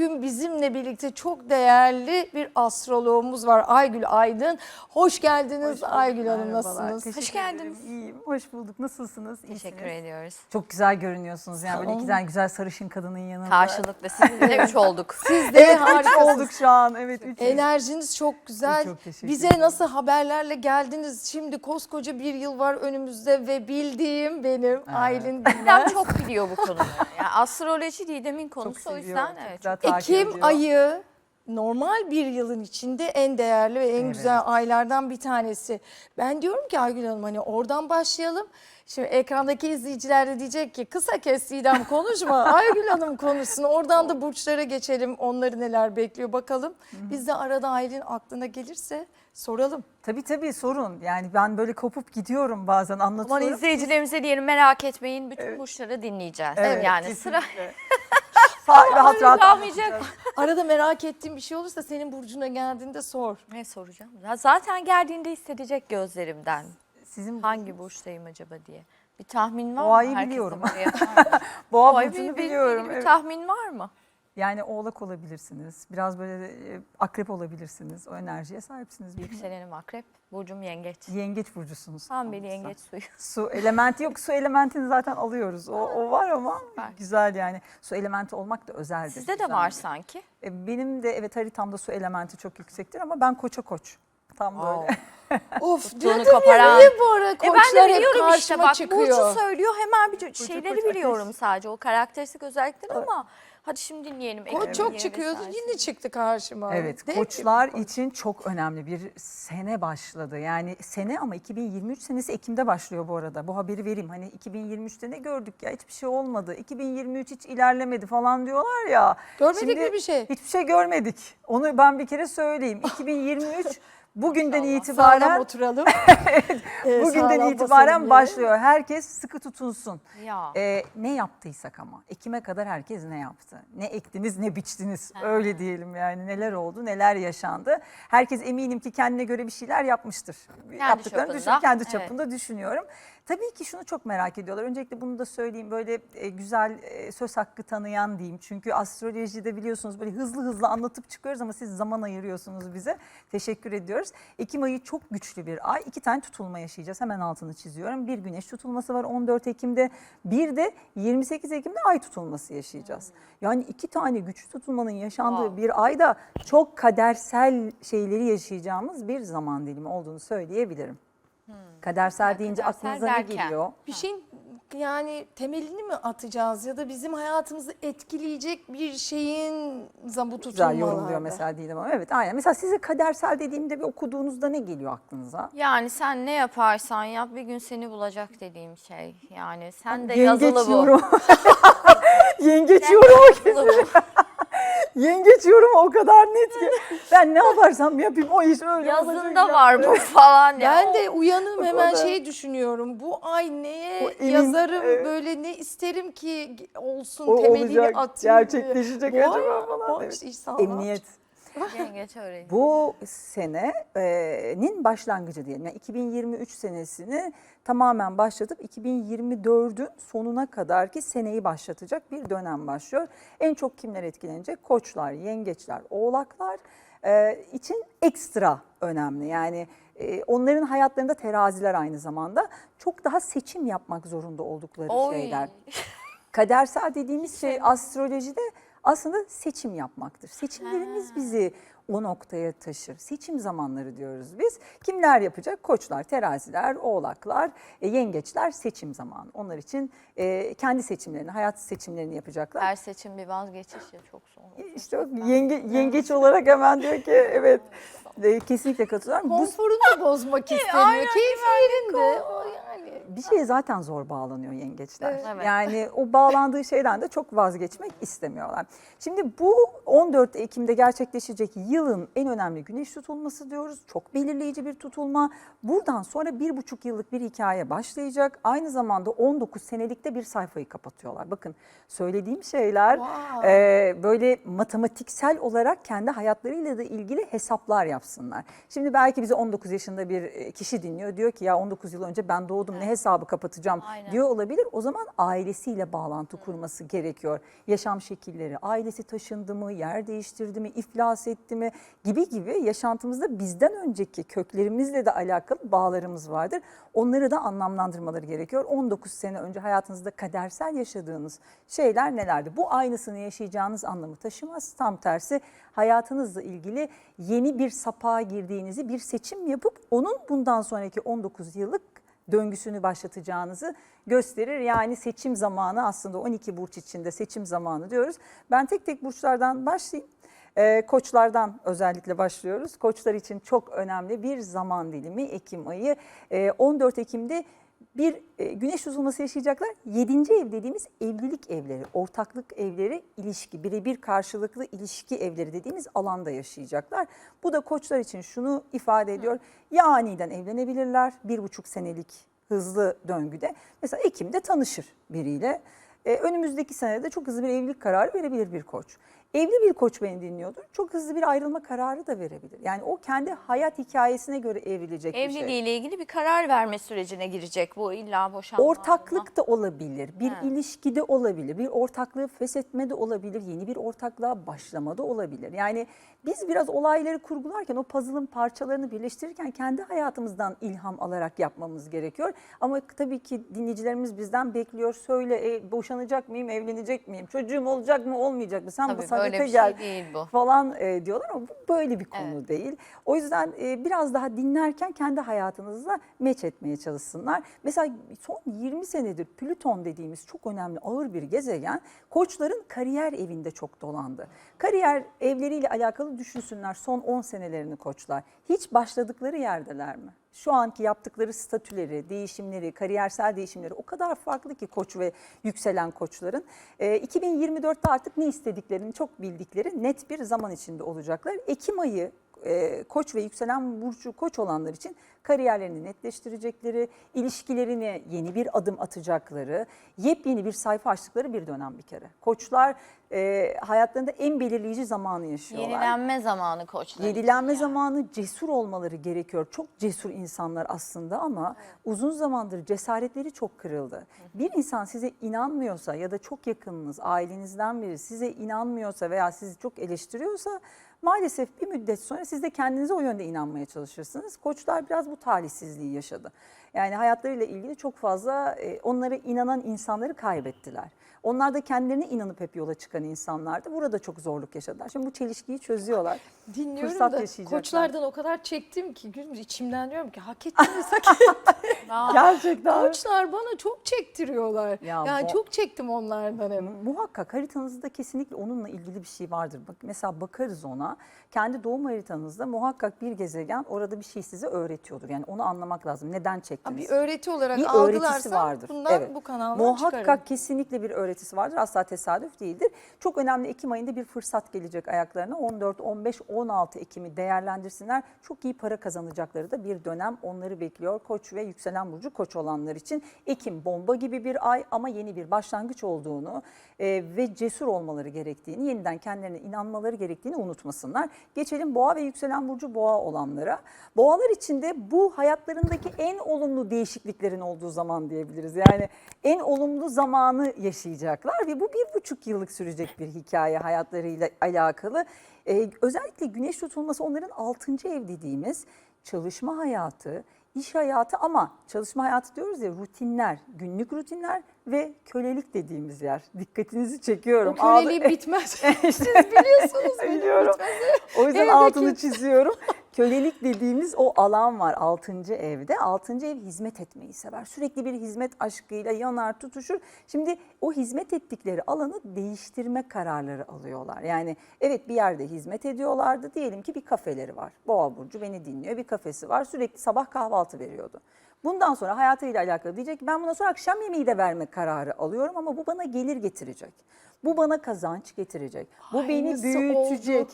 bugün bizimle birlikte çok değerli bir astroloğumuz var Aygül Aydın. Hoş geldiniz Hoş bulduk, Aygül Hanım merhabalar. nasılsınız? Teşekkür Hoş geldiniz. İyiyim. Hoş bulduk. Nasılsınız? Teşekkür İyisiniz. ediyoruz. Çok güzel görünüyorsunuz yani böyle iki tane güzel sarışın kadının yanında. Karşılıklı sizinle üç olduk. Siz de Evet, harikasınız. olduk şu an. Evet, üç. Enerjiniz çok güzel. Çok teşekkür Bize ederim. nasıl haberlerle geldiniz? Şimdi koskoca bir yıl var önümüzde ve bildiğim benim Aylin Didem çok biliyor bu konuları. Yani astroloji Didem'in konusu Çok o yüzden evet. güzel takip Ekim ediyor. ayı normal bir yılın içinde en değerli ve en Evet. güzel aylardan bir tanesi. Ben diyorum ki Aygül Hanım hani oradan başlayalım. Şimdi ekrandaki izleyiciler de diyecek ki kısa kes Didem konuşma. Aygül Hanım konuşsun. Oradan da burçlara geçelim. Onları neler bekliyor bakalım. Biz de arada Aylin aklına gelirse soralım. Tabii tabii sorun. Yani ben böyle kopup gidiyorum bazen Aman anlatıyorum. izleyicilerimize diyelim merak etmeyin bütün burçları dinleyeceğiz. Evet, yani sıra kesinlikle. Sa- rahat rahat kalmayacak. Arada merak ettiğin bir şey olursa senin burcuna geldiğinde sor. Ne soracağım? Ya zaten geldiğinde hissedecek gözlerimden. Sizin Hangi burçtayım acaba diye. Bir tahmin var Boğayı mı? Herkesin biliyorum. buraya- boğa Boğayı burcunu bil- bil- biliyorum. Bir evet. tahmin var mı? Yani oğlak olabilirsiniz. Biraz böyle e, akrep olabilirsiniz. O enerjiye sahipsiniz. Yükselenim akrep, burcum yengeç. Yengeç burcusunuz. Tam bir yengeç suyu. Su elementi yok. Su elementini zaten alıyoruz. O, o var ama Süper. güzel yani. Su elementi olmak da özeldir. Sizde de güzel. var sanki. E, Benim de evet haritamda su elementi çok yüksektir ama ben koça koç. Tam böyle. Of Tuttuğunu dedim ya niye bu ara E koçlar ben de hep biliyorum karşıma işte bak çıkıyor. Burcu söylüyor hemen bir şeyleri koç, biliyorum ateş. sadece o karakteristik özellikleri ama hadi şimdi dinleyelim. Koç Ekrem'in çok çıkıyordu yine çıktı karşıma. Evet Dev koçlar gibi için çok önemli bir sene başladı. Yani sene ama 2023 senesi Ekim'de başlıyor bu arada. Bu haberi vereyim. Hani 2023'te ne gördük ya hiçbir şey olmadı. 2023 hiç ilerlemedi falan diyorlar ya. Görmedik mi bir şey? Hiçbir şey görmedik. Onu ben bir kere söyleyeyim. 2023 bugünden İnşallah. itibaren Sağlam oturalım. Ee, Bugünden sağlam itibaren basalım başlıyor. Herkes sıkı tutunsun. Ya. Ee, ne yaptıysak ama. Ekim'e kadar herkes ne yaptı? Ne ektiniz ne biçtiniz. Öyle diyelim yani. Neler oldu, neler yaşandı. Herkes eminim ki kendine göre bir şeyler yapmıştır. Yaptıklarını çapında, düşün, kendi evet. çapında düşünüyorum. Tabii ki şunu çok merak ediyorlar. Öncelikle bunu da söyleyeyim. Böyle e, güzel e, söz hakkı tanıyan diyeyim. Çünkü astrolojide biliyorsunuz böyle hızlı hızlı anlatıp çıkıyoruz ama siz zaman ayırıyorsunuz bize. Teşekkür ediyoruz. Ekim ayı çok güçlü bir ay. İki tane tutulma yaşayacağız. Hemen altını çiziyorum. Bir güneş tutulması var 14 Ekim'de. Bir de 28 Ekim'de ay tutulması yaşayacağız. Yani iki tane güçlü tutulmanın yaşandığı Wow. bir ayda çok kadersel şeyleri yaşayacağımız bir zaman dilimi olduğunu söyleyebilirim. Kadersel deyince kadersel aklınıza ne derken? geliyor? Bir şeyin yani temelini mi atacağız ya da bizim hayatımızı etkileyecek bir şeyin zabu Güzel tutulmalarda. yorumluyor mesela Didem Hanım. Evet aynen. Mesela size kadersel dediğimde bir okuduğunuzda ne geliyor aklınıza? Yani sen ne yaparsan yap bir gün seni bulacak dediğim şey. Yani sen de Yengeç yazılı bu. yorumu. Yengeç Sen de yorumu. Yengeç yorumu o kadar net ki. Ben ne yaparsam yapayım o iş öyle olacak Yazında ya. var bu falan. ya. Ben de uyanım hemen şey düşünüyorum. Bu ay neye O emin- yazarım evet. böyle ne isterim ki olsun O temelini olacak, atayım. gerçekleşecek Bu ay- acaba falan, o işte. Emniyet. Yengeç öyle. Bu senenin başlangıcı diyelim. Yani 2023 senesini tamamen başlatıp 2024'ün sonuna kadar ki seneyi başlatacak bir dönem başlıyor. En çok kimler etkilenecek? Koçlar, yengeçler, oğlaklar e, için ekstra önemli. Yani e, onların hayatlarında teraziler aynı zamanda çok daha seçim yapmak zorunda oldukları Oy. şeyler. Kadersel dediğimiz şey astrolojide aslında seçim yapmaktır. Seçimlerimiz bizi o noktaya taşır. Seçim zamanları diyoruz biz. Kimler yapacak? Koçlar, teraziler, oğlaklar, e, yengeçler seçim zamanı. Onlar için e, kendi seçimlerini, hayat seçimlerini yapacaklar. Her seçim bir vazgeçiş ya çok sonra. İşte o yenge, yengeç olarak hemen diyor ki evet e, kesinlikle katılıyorum. Bu Konforunu bozmak istemiyor. Keyfi yerinde. O yani. bir şeye zaten zor bağlanıyor yengeçler. Evet. Yani o bağlandığı şeyden de çok vazgeçmek istemiyorlar. Şimdi bu 14 Ekim'de gerçekleşecek yılın en önemli güneş tutulması diyoruz. Çok belirleyici bir tutulma. Buradan sonra bir buçuk yıllık bir hikaye başlayacak. Aynı zamanda 19 senelikte bir sayfayı kapatıyorlar. Bakın söylediğim şeyler Wow. e, böyle matematiksel olarak kendi hayatlarıyla da ilgili hesaplar yapsınlar. Şimdi belki bize 19 yaşında bir e, kişi dinliyor. Diyor ki ya 19 yıl önce ben doğdum ne hesabı kapatacağım Aynen. diyor olabilir. O zaman ailesiyle bağlantı kurması gerekiyor. Yaşam şekilleri, ailesi taşındı mı, yer değiştirdi mi, iflas etti mi gibi gibi yaşantımızda bizden önceki köklerimizle de alakalı bağlarımız vardır. Onları da anlamlandırmaları gerekiyor. 19 sene önce hayatınızda kadersel yaşadığınız şeyler nelerdi? Bu aynısını yaşayacağınız anlamı taşımaz. Tam tersi hayatınızla ilgili yeni bir sapağa girdiğinizi bir seçim yapıp onun bundan sonraki 19 yıllık döngüsünü başlatacağınızı gösterir. Yani seçim zamanı aslında 12 burç içinde seçim zamanı diyoruz. Ben tek tek burçlardan başlayayım. Ee, koçlardan özellikle başlıyoruz. Koçlar için çok önemli bir zaman dilimi Ekim ayı. Ee, 14 Ekim'de bir e, güneş tutulması yaşayacaklar. 7. ev dediğimiz evlilik evleri, ortaklık evleri, ilişki, birebir karşılıklı ilişki evleri dediğimiz alanda yaşayacaklar. Bu da koçlar için şunu ifade ediyor. Ya aniden evlenebilirler, bir buçuk senelik hızlı döngüde. Mesela Ekim'de tanışır biriyle. Ee, önümüzdeki senede çok hızlı bir evlilik kararı verebilir bir koç. Evli bir koç beni dinliyordur. Çok hızlı bir ayrılma kararı da verebilir. Yani o kendi hayat hikayesine göre evrilecek bir şey. Evliliğiyle ilgili bir karar verme sürecine girecek bu illa boşanma. Ortaklık da olabilir, bir He. ilişki de olabilir, bir ortaklığı feshetme de olabilir, yeni bir ortaklığa başlama da olabilir. Yani biz biraz olayları kurgularken o puzzle'ın parçalarını birleştirirken kendi hayatımızdan ilham alarak yapmamız gerekiyor. Ama tabii ki dinleyicilerimiz bizden bekliyor. Söyle e, boşanacak mıyım, evlenecek miyim, çocuğum olacak mı, olmayacak mı? Sen Tabii bu saadete bir gel şey değil bu. falan e, diyorlar ama bu böyle bir konu Evet. değil. O yüzden e, biraz daha dinlerken kendi hayatınızla meç etmeye çalışsınlar. Mesela son 20 senedir Plüton dediğimiz çok önemli ağır bir gezegen koçların kariyer evinde çok dolandı. Kariyer evleriyle alakalı düşünsünler son 10 senelerini koçlar. Hiç başladıkları yerdeler mi? Şu anki yaptıkları statüleri, değişimleri, kariyersel değişimleri o kadar farklı ki koç ve yükselen koçların. E, 2024'te artık ne istediklerini çok bildikleri net bir zaman içinde olacaklar. Ekim ayı e, koç ve yükselen burcu koç olanlar için kariyerlerini netleştirecekleri, ilişkilerine yeni bir adım atacakları, yepyeni bir sayfa açtıkları bir dönem bir kere. Koçlar e, hayatlarında en belirleyici zamanı yaşıyorlar. Yenilenme zamanı koçlar. Yenilenme yani. zamanı cesur olmaları gerekiyor. Çok cesur insanlar aslında ama uzun zamandır cesaretleri çok kırıldı. Bir insan size inanmıyorsa ya da çok yakınınız, ailenizden biri size inanmıyorsa veya sizi çok eleştiriyorsa maalesef bir müddet sonra siz de kendinize o yönde inanmaya çalışırsınız. Koçlar biraz bu talihsizliği yaşadı. Yani hayatlarıyla ilgili çok fazla e, onlara inanan insanları kaybettiler. Onlar da kendilerine inanıp hep yola çıkan insanlardı. Burada çok zorluk yaşadılar. Şimdi bu çelişkiyi çözüyorlar. Dinliyorum Fırsat da koçlardan o kadar çektim ki gün içimden diyorum ki hak ettiniz hak ettiniz. Gerçekten. Koçlar bana çok çektiriyorlar. Ya yani bu- çok çektim onlardan hep. Muhakkak haritanızda kesinlikle onunla ilgili bir şey vardır. Bak mesela bakarız ona. Kendi doğum haritanızda muhakkak bir gezegen orada bir şey size öğretiyordur. Yani onu anlamak lazım. Neden Ha, çektiniz? Bir öğreti olarak bir öğretisi vardır. bundan Evet. bu kanaldan Muhakkak çıkarım. kesinlikle bir öğretisi vardır. Asla tesadüf değildir. Çok önemli Ekim ayında bir fırsat gelecek ayaklarına. 14, 15, 16 Ekim'i değerlendirsinler. Çok iyi para kazanacakları da bir dönem onları bekliyor. Koç ve yükselen burcu koç olanlar için Ekim bomba gibi bir ay ama yeni bir başlangıç olduğunu e, ve cesur olmaları gerektiğini, yeniden kendilerine inanmaları gerektiğini unutmasınlar. Geçelim boğa ve yükselen burcu boğa olanlara. Boğalar için de bu hayatlarındaki en olumlu değişikliklerin olduğu zaman diyebiliriz. Yani en olumlu zamanı yaşayacaklar ve bu bir buçuk yıllık sürecek bir hikaye hayatlarıyla alakalı. Ee, özellikle güneş tutulması onların altıncı ev dediğimiz çalışma hayatı, iş hayatı ama çalışma hayatı diyoruz ya rutinler, günlük rutinler ve kölelik dediğimiz yer. Dikkatinizi çekiyorum. O köleliği Ağlı- bitmez. Siz biliyorsunuz Biliyorum. bitmez. O yüzden Evdeki- altını çiziyorum. Kölelik dediğimiz o alan var 6. evde. 6. ev hizmet etmeyi sever. Sürekli bir hizmet aşkıyla yanar tutuşur. Şimdi o hizmet ettikleri alanı değiştirme kararları alıyorlar. Yani evet bir yerde hizmet ediyorlardı. Diyelim ki bir kafeleri var. Boğa Burcu beni dinliyor. Bir kafesi var. Sürekli sabah kahvaltı veriyordu. Bundan sonra hayatıyla alakalı diyecek ki ben bundan sonra akşam yemeği de verme kararı alıyorum ama bu bana gelir getirecek. Bu bana kazanç getirecek. Bu beni Aynısı büyütecek. oldu.